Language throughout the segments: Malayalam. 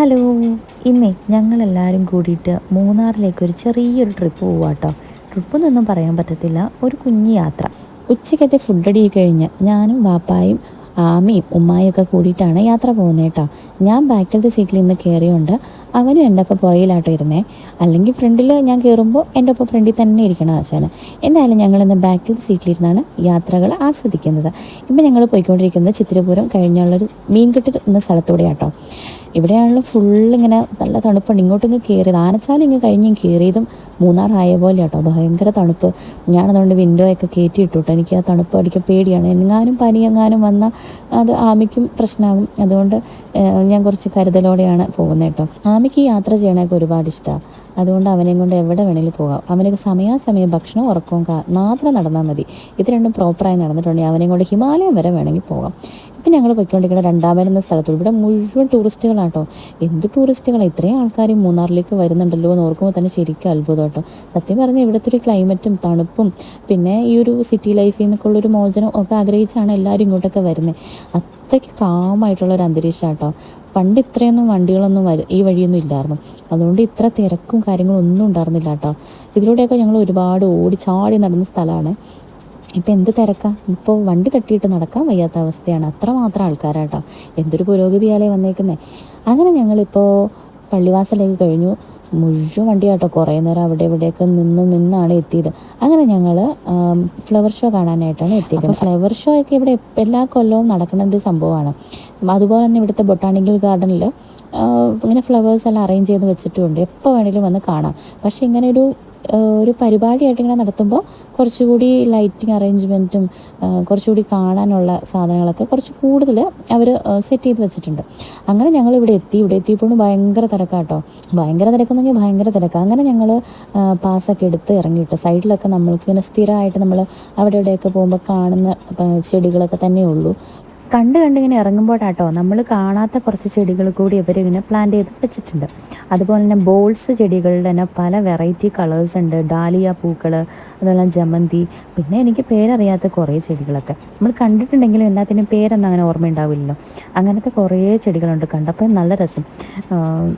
ഹലോ. ഇന്നേ ഞങ്ങളെല്ലാവരും കൂടിയിട്ട് മൂന്നാറിലേക്ക് ഒരു ചെറിയൊരു ട്രിപ്പ് പോവാട്ടോ. ട്രിപ്പ് എന്നൊന്നും പറയാൻ പറ്റത്തില്ല. ഒരു കുഞ്ഞു യാത്ര. ഉച്ചക്കത്തെ ഫുഡ് അടി കഴിഞ്ഞ് ഞാനും വാപ്പായും ആമയും ഉമ്മായൊക്കെ കൂടിയിട്ടാണ് യാത്ര പോകുന്നത് കേട്ടോ ഞാൻ ബാക്കിലത്തെ സീറ്റിൽ നിന്ന് കയറിയോണ്ട് അവനും എന്റെ ഒപ്പം പുറയിലാട്ടോ ഇരുന്നേ. അല്ലെങ്കിൽ ഫ്രണ്ടിൽ ഞാൻ കയറുമ്പോൾ എന്റെ ഒപ്പം ഫ്രണ്ടിൽ തന്നെ ഇരിക്കണം ആശാന്. എന്തായാലും ഞങ്ങൾ ഇന്ന് ബാക്കിലത്തെ സീറ്റിലിരുന്നാണ് യാത്രകൾ ആസ്വദിക്കുന്നത്. ഇപ്പം ഞങ്ങൾ പോയിക്കൊണ്ടിരിക്കുന്നത് ചിത്രപുരം കഴിഞ്ഞുള്ളൊരു മീൻകെട്ട് എന്ന സ്ഥലത്തൂടെയാട്ടോ. ഇവിടെയാണല്ലോ ഫുള്ള് ഇങ്ങനെ നല്ല തണുപ്പുണ്ട്. ഇങ്ങോട്ടും ഇങ്ങ് കയറിയത് ആനച്ചാലും ഇങ്ങ് കഴിഞ്ഞ് കയറിയതും മൂന്നാറായ പോലെ കേട്ടോ ഭയങ്കര തണുപ്പ്. ഞാനതുകൊണ്ട് വിൻഡോ ഒക്കെ കയറ്റി ഇട്ടു കേട്ടോ എനിക്ക് ആ തണുപ്പ് അടിക്കാൻ പേടിയാണ്. എങ്ങാനും പനി എങ്ങാനും വന്നാൽ അത് ആമിക്കും പ്രശ്നമാകും. അതുകൊണ്ട് ഞാൻ കുറച്ച് കരുതലോടെയാണ് പോകുന്നത് കേട്ടോ. ആമിക്ക് യാത്ര ചെയ്യണമൊക്കെ ഒരുപാട് ഇഷ്ടമാണ് അതുകൊണ്ട് അവനെയും കൊണ്ട് എവിടെ വേണേലും പോകാം. അവനൊക്കെ സമയാസമയം ഭക്ഷണവും ഉറക്കവും മാത്രം നടന്നാൽ മതി. ഇത് രണ്ടും പ്രോപ്പറായി നടന്നിട്ടുണ്ടെങ്കിൽ അവനെയും കൊണ്ട് ഹിമാലയം വരെ വേണമെങ്കിൽ പോകാം. ഇപ്പം ഞങ്ങൾ പോയിക്കൊണ്ടിരിക്കുന്ന രണ്ടാമരുന്ന സ്ഥലത്തോട് ഇവിടെ മുഴുവൻ ടൂറിസ്റ്റുകളാട്ടോ എന്ത് ടൂറിസ്റ്റുകളാണ് ഇത്രയും ആൾക്കാർ മൂന്നാറിലേക്ക് വരുന്നുണ്ടല്ലോ എന്ന് ഓർക്കുമ്പോൾ തന്നെ ശരിക്കും അത്ഭുതം കേട്ടോ സത്യം പറഞ്ഞാൽ ഇവിടുത്തെ ഒരു ക്ലൈമറ്റും തണുപ്പും പിന്നെ ഈ ഒരു സിറ്റി ലൈഫിൽ നിന്നൊക്കെ ഉള്ളൊരു മോചനം ഒക്കെ ആഗ്രഹിച്ചാണ് എല്ലാവരും ഇങ്ങോട്ടൊക്കെ വരുന്നത് അത്രയ്ക്ക് കാമായിട്ടുള്ളൊരു അന്തരീക്ഷം കേട്ടോ പണ്ട് ഇത്രയൊന്നും വണ്ടികളൊന്നും വരും ഈ വഴിയൊന്നും ഇല്ലായിരുന്നു. അതുകൊണ്ട് ഇത്ര തിരക്കും കാര്യങ്ങളും ഒന്നും ഉണ്ടായിരുന്നില്ല കേട്ടോ ഇതിലൂടെയൊക്കെ ഞങ്ങൾ ഒരുപാട് ഓടി ചാടി നടന്ന സ്ഥലമാണ്. ഇപ്പം എന്ത് തിരക്കാം? ഇപ്പോൾ വണ്ടി തട്ടിയിട്ട് നടക്കാൻ വയ്യാത്ത അവസ്ഥയാണ്. അത്രമാത്രം ആൾക്കാരാട്ടോ. എന്തൊരു പുരോഗതിയാലേ വന്നേക്കുന്നേ. അങ്ങനെ ഞങ്ങളിപ്പോൾ പള്ളിവാസലേക്ക് കഴിഞ്ഞു. മുഴുവൻ വണ്ടിയാട്ടോ. കുറേ നേരം അവിടെ ഇവിടെയൊക്കെ നിന്ന് നിന്നാണ് എത്തിയത്. അങ്ങനെ ഞങ്ങൾ ഫ്ലവർ ഷോ കാണാനായിട്ടാണ് എത്തിയത്. ഫ്ലവർ ഷോ ഒക്കെ ഇവിടെ എല്ലാ കൊല്ലവും നടക്കുന്ന ഒരു സംഭവമാണ്. അതുപോലെ തന്നെ ഇവിടുത്തെ ബൊട്ടാണിക്കൽ ഗാർഡനിൽ ഇങ്ങനെ ഫ്ലവേഴ്സ് എല്ലാം അറേഞ്ച് ചെയ്ത് വെച്ചിട്ടുണ്ട്. എപ്പോൾ വേണേലും വന്ന് കാണാം. പക്ഷേ ഇങ്ങനെ ഒരു ഒരു പരിപാടിയായിട്ട് ഇങ്ങനെ നടത്തുമ്പോൾ കുറച്ചുകൂടി ലൈറ്റിംഗ് അറേഞ്ച്മെന്റും കുറച്ചുകൂടി കാണാനുള്ള സാധനങ്ങളൊക്കെ കുറച്ച് കൂടുതൽ അവർ സെറ്റ് ചെയ്ത് വെച്ചിട്ടുണ്ട്. അങ്ങനെ ഞങ്ങൾ ഇവിടെ എത്തി. ഇവിടെ എത്തിയപ്പോഴും ഭയങ്കര തിരക്കാട്ടോ. ഭയങ്കര തിരക്കെന്നെങ്കിൽ ഭയങ്കര തിരക്ക്. അങ്ങനെ ഞങ്ങൾ പാസ്സൊക്കെ എടുത്ത് ഇറങ്ങിയിട്ടു സൈഡിലൊക്കെ നമ്മൾക്ക് ഇങ്ങനെ സ്ഥിരമായിട്ട് നമ്മൾ അവിടെ ഇവിടെയൊക്കെ പോകുമ്പോൾ കാണുന്ന ചെടികളൊക്കെ തന്നെ ഉള്ളൂ കണ്ട് കണ്ടിങ്ങനെ ഇറങ്ങുമ്പോഴാട്ടോ നമ്മൾ കാണാത്ത കുറച്ച് ചെടികൾ കൂടി ഇവരിങ്ങനെ പ്ലാന്റ് ചെയ്ത് വെച്ചിട്ടുണ്ട്. അതുപോലെ തന്നെ ബോൾസ് ചെടികളുടെ തന്നെ പല വെറൈറ്റി കളേഴ്സ് ഉണ്ട്. ഡാലിയ പൂക്കൾ അതുപോലെ ജമന്തി പിന്നെ എനിക്ക് പേരറിയാത്ത കുറേ ചെടികളൊക്കെ. നമ്മൾ കണ്ടിട്ടുണ്ടെങ്കിലും എല്ലാത്തിനും പേരൊന്നും അങ്ങനെ ഓർമ്മയുണ്ടാവില്ലല്ലോ. അങ്ങനത്തെ കുറേ ചെടികളുണ്ട് കണ്ടപ്പോൾ നല്ല രസം.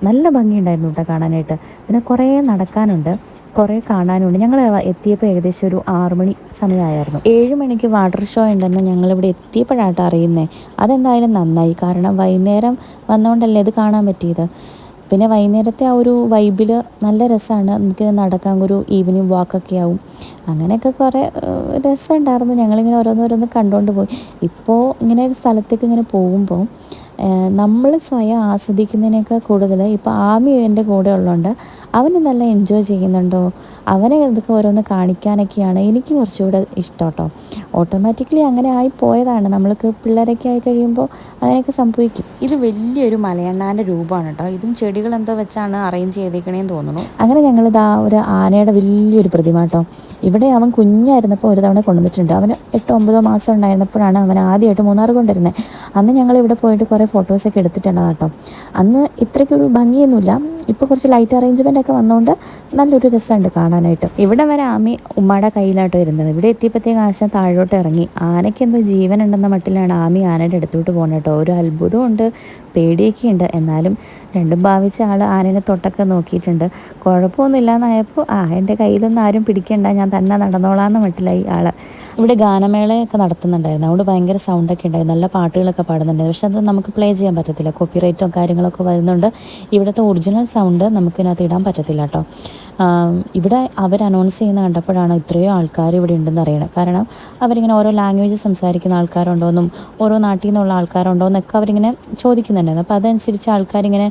നല്ല ഭംഗിയുണ്ടായിരുന്നു കേട്ടോ കാണാനായിട്ട്. പിന്നെ കുറേ നടക്കാനുണ്ട്. കുറേ കാണാനുണ്ട്. ഞങ്ങൾ എത്തിയപ്പോൾ ഏകദേശം ഒരു ആറു മണി സമയമായിരുന്നു. ഏഴ് മണിക്ക് വാട്ടർ ഷോ ഉണ്ടെന്ന് ഞങ്ങളിവിടെ എത്തിയപ്പോഴാട്ടോ അറിയുന്നത് അതെന്തായാലും നന്നായി. കാരണം വൈകുന്നേരം വന്നുകൊണ്ടല്ലേ ഇത് കാണാൻ പറ്റിയത്. പിന്നെ വൈകുന്നേരത്തെ ആ ഒരു വൈബിൽ നല്ല രസമാണ്. നമുക്ക് നടക്കാൻ ഒരു ഈവനിങ് വാക്കൊക്കെ ആവും. അങ്ങനെയൊക്കെ കുറേ രസമുണ്ടായിരുന്നു. ഞങ്ങളിങ്ങനെ ഓരോന്നോരോന്ന് കണ്ടുകൊണ്ട് പോയി. ഇപ്പോൾ ഇങ്ങനെ സ്ഥലത്തേക്ക് ഇങ്ങനെ പോകുമ്പോൾ നമ്മൾ സ്വയം ആസ്വദിക്കുന്നതിനേക്കാൾ കൂടുതൽ ഇപ്പോൾ ആമി എന്റെ കൂടെ ഉള്ളതുകൊണ്ട് അവന് നല്ല എൻജോയ് ചെയ്യുന്നുണ്ടോ? അവനെ ഇതൊക്കെ ഓരോന്ന് കാണിക്കാനൊക്കെയാണ് എനിക്ക് കുറച്ചുകൂടെ ഇഷ്ടം കേട്ടോ ഓട്ടോമാറ്റിക്കലി അങ്ങനെ ആയി പോയതാണ്. നമ്മൾക്ക് പിള്ളേരൊക്കെ ആയി കഴിയുമ്പോൾ അങ്ങനെയൊക്കെ സംഭവിക്കും. ഇത് വലിയൊരു മലയണ്ണാന്റെ രൂപമാണ് കേട്ടോ. ഇതും ചെടികൾ എന്തോ വെച്ചാണ് അറേഞ്ച് ചെയ്തേക്കണേന്ന് തോന്നുന്നു. അങ്ങനെ ഞങ്ങളിതാ ഒരു ആനയുടെ വലിയൊരു പ്രതിമ കേട്ടോ. ഇവിടെ അവൻ കുഞ്ഞായിരുന്നപ്പോൾ ഒരു തവണ കൊണ്ടുവന്നിട്ടുണ്ട്. അവന് എട്ടോ ഒമ്പതോ മാസം ഉണ്ടായിരുന്നപ്പോഴാണ് അവൻ ആദ്യമായിട്ട് മൂന്നാർ കൊണ്ടുവരുന്നത് അന്ന് ഞങ്ങൾ ഇവിടെ പോയിട്ട് കുറേ ഫോട്ടോസൊക്കെ എടുത്തിട്ടുണ്ട് കേട്ടോ അന്ന് ഇത്രയ്ക്കൊരു ഭംഗിയൊന്നുമില്ല. ഇപ്പോൾ കുറച്ച് ലൈറ്റ് അറേഞ്ച്മെന്റ് ഒക്കെ വന്നുകൊണ്ട് നല്ലൊരു രസമുണ്ട് കാണാനായിട്ട്. ഇവിടെ വരെ ആമി ഉമ്മയുടെ കയ്യിലാട്ടോ ഇരുന്നത്. ഇവിടെ എത്തിയപ്പോഴത്തേക്ക് ആശ താഴോട്ട് ഇറങ്ങി. ആനയ്ക്ക് എന്തോ ജീവൻ ഉണ്ടെന്ന മട്ടിലാണ് ആമി ആനയുടെ അടുത്തോട്ട് പോകുന്നത് കേട്ടോ. ഒരു അത്ഭുതമുണ്ട് പേടിയൊക്കെ ഉണ്ട്. എന്നാലും രണ്ടും ഭാവിച്ച ആൾ ആനേനെ തൊട്ടൊക്കെ നോക്കിയിട്ടുണ്ട്. കുഴപ്പമൊന്നുമില്ല എന്നായപ്പോൾ ആ എന്റെ കയ്യിലൊന്നും ആരും പിടിക്കണ്ട. ഞാൻ തന്നെ നടന്നോളാന്ന് മട്ടിലായി ആൾ ഇവിടെ ഗാനമേളയൊക്കെ നടത്തുന്നുണ്ടായിരുന്നു. അതുകൊണ്ട് ഭയങ്കര സൗണ്ടൊക്കെ ഉണ്ടായിരുന്നു. നല്ല പാട്ടുകളൊക്കെ പാടുന്നുണ്ടായിരുന്നു. പക്ഷെ അത് നമുക്ക് പ്ലേ ചെയ്യാൻ പറ്റത്തില്ല. കോപ്പിറൈറ്റും കാര്യങ്ങളൊക്കെ വരുന്നുണ്ട്. ഇവിടുത്തെ ഒറിജിനൽ സൗണ്ട് നമുക്കിതിനകത്ത് ഇടാൻ പറ്റത്തില്ല കേട്ടോ ഇവിടെ അവർ അനൗൺസ് ചെയ്യുന്ന കണ്ടപ്പോഴാണ് ഇത്രയോ ആൾക്കാർ ഇവിടെ ഉണ്ടെന്ന് അറിയണം കാരണം അവരിങ്ങനെ ഓരോ ലാംഗ്വേജ് സംസാരിക്കുന്ന ആൾക്കാരുണ്ടോ എന്നും ഓരോ നാട്ടിൽ നിന്നുള്ള ആൾക്കാരുണ്ടോ എന്നൊക്കെ അവരിങ്ങനെ ചോദിക്കുന്നുണ്ടായിരുന്നു. അപ്പോൾ അതനുസരിച്ച് ആൾക്കാരിങ്ങനെ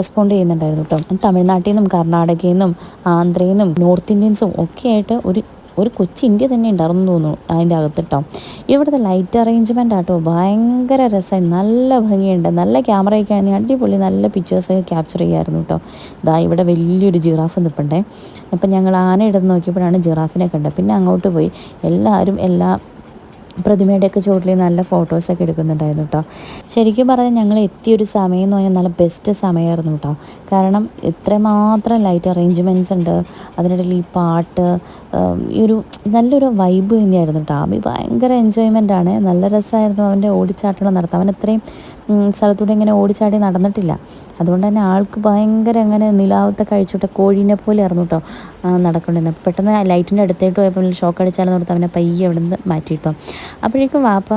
റെസ്പോണ്ട് ചെയ്യുന്നുണ്ടായിരുന്നു കേട്ടോ തമിഴ്നാട്ടിൽ നിന്നും കർണാടകയിൽ നിന്നും ആന്ധ്രയിൽ നിന്നും നോർത്ത് ഇന്ത്യൻസും ഒക്കെ ആയിട്ട് ഒരു ഒരു കൊച്ചു ഇന്ത്യ തന്നെ ഉണ്ടായിരുന്നു തോന്നുന്നു അതിന്റെ അകത്ത് കേട്ടോ ഇവിടുത്തെ ലൈറ്റ് അറേഞ്ച്മെന്റ് ആട്ടോ ഭയങ്കര രസമായി. നല്ല ഭംഗിയുണ്ട്. നല്ല ക്യാമറയൊക്കെ ആണെങ്കിൽ അടിപൊളി നല്ല പിക്ചേഴ്സൊക്കെ ക്യാപ്ചർ ചെയ്യായിരുന്നു കേട്ടോ. ഇതാ ഇവിടെ വലിയൊരു ജിറാഫ് നിൽപ്പുണ്ടേ അപ്പം ഞങ്ങൾ ആന ഇടുന്ന് നോക്കിയപ്പോഴാണ് ജിറാഫിനെ കണ്ടത്. പിന്നെ അങ്ങോട്ട് പോയി. എല്ലാവരും എല്ലാ പ്രതിമയുടെയൊക്കെ ചുവട്ടിൽ നല്ല ഫോട്ടോസൊക്കെ എടുക്കുന്നുണ്ടായിരുന്നു കേട്ടോ ശരിക്കും പറഞ്ഞാൽ ഞങ്ങൾ എത്തിയൊരു സമയം എന്ന് പറഞ്ഞാൽ നല്ല ബെസ്റ്റ് സമയമായിരുന്നു കേട്ടോ കാരണം ഇത്രമാത്രം ലൈറ്റ് അറേഞ്ച്മെന്റ്സ് ഉണ്ട് അതിനിടയിൽ ഈ പാട്ട് ഈ ഒരു നല്ലൊരു വൈബ് തന്നെയായിരുന്നു കേട്ടോ അബി ഭയങ്കര എൻജോയ്മെന്റ് ആണ്. നല്ല രസമായിരുന്നു അവന്റെ ഓടിച്ചാട്ടം നടത്താം അവൻ അത്രയും ഉം, സ്ഥലത്തൂടെ ഇങ്ങനെ ഓടിച്ചാടി നടന്നിട്ടില്ല. അതുകൊണ്ട് തന്നെ ആൾക്ക് ഭയങ്കര അങ്ങനെ നിലാവത്തെ കഴിച്ചിട്ട് കോഴീനെ പോലെ ആയിരുന്നു കേട്ടോ നടക്കേണ്ടിരുന്നത് പെട്ടെന്ന് ലൈറ്റിന്റെ അടുത്തേട്ട് പോയപ്പോൾ ഷോക്ക് അടിച്ചാലെന്ന് ഓർത്ത് അവനെ പയ്യെ അവിടെ നിന്ന് മാറ്റിയിട്ടോ. അപ്പോഴേക്കും വാപ്പ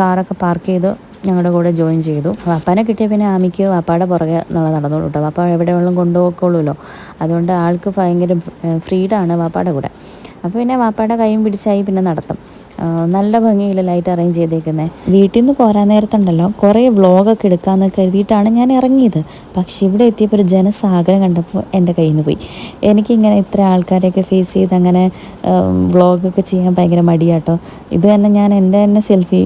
കാറൊക്കെ പാർക്ക് ചെയ്ത് ഞങ്ങളുടെ കൂടെ ജോയിൻ ചെയ്തു. വാപ്പാനെ കിട്ടിയ പിന്നെ ആമിക്ക് വാപ്പാടെ പുറകെ നമ്മൾ നടന്നോളൂ കേട്ടോ വാപ്പ എവിടെ വെള്ളം കൊണ്ടുപോയിക്കോളൂല്ലോ അതുകൊണ്ട് ആൾക്ക് ഭയങ്കര ഫ്രീഡാണ് വാപ്പാടെ കൂടെ. അപ്പോൾ പിന്നെ വാപ്പാടെ കൈയും പിടിച്ചായി പിന്നെ നടത്തും. നല്ല ഭംഗിയിൽ ലൈറ്റ് അറേഞ്ച് ചെയ്തേക്കുന്നത് വീട്ടിൽ നിന്ന് പോരാൻ നേരത്തുണ്ടല്ലോ. കുറേ വ്ളോഗൊക്കെ എടുക്കാമെന്ന് കരുതിയിട്ടാണ് ഞാൻ ഇറങ്ങിയത്. പക്ഷെ ഇവിടെ എത്തിയപ്പോൾ ഒരു ജനസാഗരം കണ്ടപ്പോൾ എന്റെ കയ്യിൽ നിന്ന് പോയി. എനിക്കിങ്ങനെ ഇത്ര ആൾക്കാരെയൊക്കെ ഫേസ് ചെയ്ത് അങ്ങനെ വ്ളോഗൊക്കെ ചെയ്യാൻ ഭയങ്കര മടിയാട്ടോ. ഇത് തന്നെ ഞാൻ എന്റെ തന്നെ സെൽഫി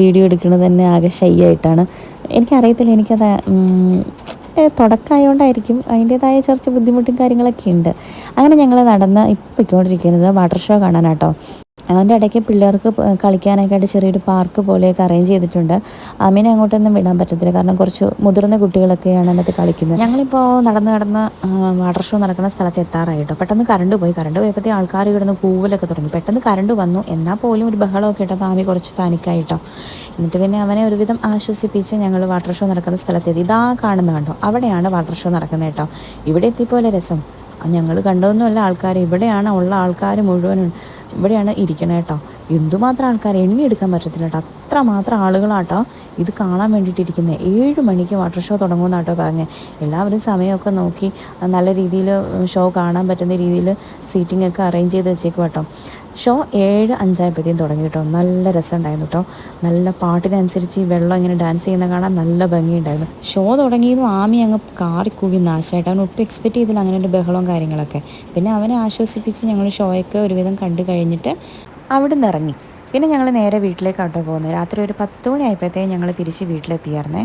വീഡിയോ എടുക്കുന്നത് തന്നെ ആകെ ഷൈ ആയിട്ടാണ്. എനിക്കറിയത്തില്ല എനിക്കത് തുടക്കമായതുകൊണ്ടായിരിക്കും അതിന്റേതായ ചെറിയ ബുദ്ധിമുട്ടും കാര്യങ്ങളൊക്കെ ഉണ്ട്. അങ്ങനെ ഞങ്ങൾ നടന്ന് ഇപ്പോൾ പോയിക്കൊണ്ടിരിക്കുന്നത് വാട്ടർ ഷോ കാണാനാട്ടോ. അതിന്റെ ഇടയ്ക്ക് പിള്ളേർക്ക് കളിക്കാനൊക്കെ ആയിട്ട് ചെറിയൊരു പാർക്ക് പോലെയൊക്കെ അറേഞ്ച് ചെയ്തിട്ടുണ്ട്. അമ്മീനെ അങ്ങോട്ടൊന്നും വിടാൻ പറ്റത്തില്ല. കാരണം കുറച്ച് മുതിർന്ന കുട്ടികളൊക്കെയാണ് അതിനകത്ത് കളിക്കുന്നത്. ഞങ്ങളിപ്പോൾ നടന്ന് നടന്ന് വാട്ടർ ഷോ നടക്കുന്ന സ്ഥലത്ത് എത്താറായിട്ടോ. പെട്ടെന്ന് കറണ്ട് പോയി. കറണ്ട് പോയപ്പോഴത്തേ ആൾക്കാർ കിടന്ന് കൂവലൊക്കെ തുടങ്ങി. പെട്ടെന്ന് കറണ്ട് വന്നു. എന്നാൽ പോലും ഒരു ബഹളമൊക്കെ ഇട്ടപ്പോൾ ആമി കുറച്ച് പാനിക്കായിട്ടോ. എന്നിട്ട് പിന്നെ അവനെ ഒരുവിധം ആശ്വസിപ്പിച്ച് ഞങ്ങൾ വാട്ടർ ഷോ നടക്കുന്ന സ്ഥലത്തെത്തി ഇതാ കാണുന്ന കണ്ടോ? അവിടെയാണ് വാട്ടർ ഷോ നടക്കുന്നത് കേട്ടോ. ഇവിടെ എത്തിപ്പോലെ രസം. ഞങ്ങൾ കണ്ടതൊന്നുമല്ല ആൾക്കാർ ഇവിടെയാണ് ഉള്ള ആൾക്കാർ മുഴുവനും. ഇവിടെയാണ് ഇരിക്കണേ കേട്ടോ എന്തുമാത്രം ആൾക്കാർ എണ്ണിയെടുക്കാൻ പറ്റത്തില്ല കേട്ടോ അത്രമാത്രം ആളുകളാട്ടോ ഇത് കാണാൻ വേണ്ടിയിട്ട് വേണ്ടിയിട്ടിരിക്കുന്നത് ഏഴ് മണിക്ക് വാട്ടർ ഷോ തുടങ്ങുമെന്നാട്ടോ പറഞ്ഞത് എല്ലാവരും സമയമൊക്കെ നോക്കി നല്ല രീതിയിൽ ഷോ കാണാൻ പറ്റുന്ന രീതിയിൽ സീറ്റിംഗ് ഒക്കെ അറേഞ്ച് ചെയ്ത് വെച്ചേക്കും കേട്ടോ ഷോ ഏഴ് അഞ്ചായപ്പോഴത്തേക്കും തുടങ്ങി കേട്ടോ നല്ല രസമുണ്ടായിരുന്നു കേട്ടോ നല്ല പാട്ടിനനുസരിച്ച് ഈ വെള്ളം ഇങ്ങനെ ഡാൻസ് ചെയ്യുന്ന കാണാൻ നല്ല ഭംഗിയുണ്ടായിരുന്നു. ഷോ തുടങ്ങിയതും ആമി അങ്ങ് കാറിക്കൂവി. നാശമായിട്ട് അവൻ ഒട്ടും എക്സ്പെക്റ്റ് ചെയ്തില്ല അങ്ങനെ ഒരു ബഹളവും കാര്യങ്ങളൊക്കെ. പിന്നെ അവനെ ആശ്വസിപ്പിച്ച് ഞങ്ങൾ ഷോയൊക്കെ ഒരുവിധം കണ്ടു കഴിഞ്ഞിട്ട് അവിടെ നിന്ന് ഇറങ്ങി. പിന്നെ ഞങ്ങൾ നേരെ വീട്ടിലേക്കാട്ടോ പോകുന്നത്. രാത്രി ഒരു പത്ത് മണി ആയപ്പോഴത്തേക്കും ഞങ്ങൾ തിരിച്ച് വീട്ടിലെത്തിയായിരുന്നേ.